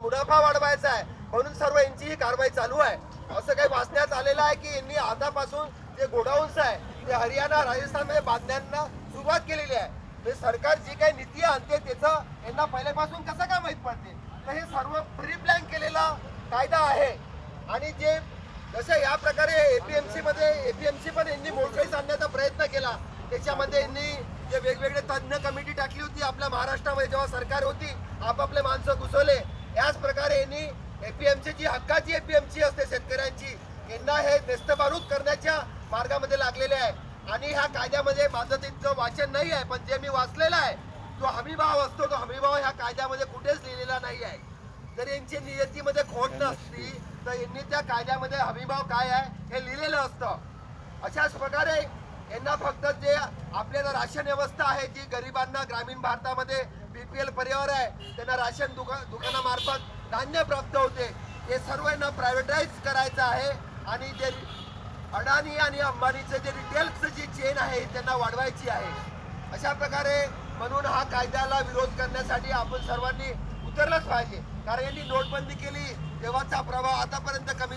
मुनाफा वाढवायचा आहे म्हणून सर्व यांची ही कारवाई चालू आहे. असं काही वाचण्यात आलेलं आहे की यांनी आतापासून जे गोडाऊन्स आहे ते हरियाणा राजस्थानमध्ये बांधण्यांना सुरुवात केलेली आहे. म्हणजे सरकार जी काही नीती आणते त्याचं यांना पहिल्यापासून कसं काय माहीत पडते? तर हे सर्व प्री प्लॅन केलेला कायदा आहे. आणि जे जसं या प्रकारे एपीएमसी मध्ये एपीएमसी पण यांनी मोडकळीस आणण्याचा प्रयत्न केला. त्याच्यामध्ये यांनी जे वेगवेगळे तज्ज्ञ कमिटी टाकली होती आपल्या महाराष्ट्रामध्ये जेव्हा सरकार होती आपापले माणसं घुसवले. एपीएमसी जी हक्काची एपीएमसी असते शेतकऱ्यांची यांना हे नेस्तबारूत करण्याच्या मार्गामध्ये लागलेले आहे. आणि ह्या कायद्यामध्ये माझं तितकं वाचन नाही आहे पण जे मी वाचलेलं आहे जो हमीभाव असतो तो हमीभाव ह्या कायद्यामध्ये कुठेच लिहिलेला नाही आहे. जर यांची नियतीमध्ये खोट नसती तर यांनी त्या कायद्यामध्ये हमीभाव काय आहे हे लिहिलेलं असतं. अशाच प्रकारे यांना फक्त जे आपल्याला राशन व्यवस्था आहे जी गरिबांना ग्रामीण भारतामध्ये बी पी एल परिवार आहे त्यांना राशन दुका दुकानामार्फत धान्य प्राप्त होते. हे सर्वांना प्रायव्हेटाईज करायचं आहे. आणि जे अडाणी आणि अंबानीचं जे रिटेलचं जी चेन आहे त्यांना वाढवायची आहे. अशा प्रकारे म्हणून हा कायद्याला विरोध करण्यासाठी आपण सर्वांनी उतरलंच पाहिजे. कारण यांनी नोटबंदी केली तेव्हाचा प्रभाव आतापर्यंत कमी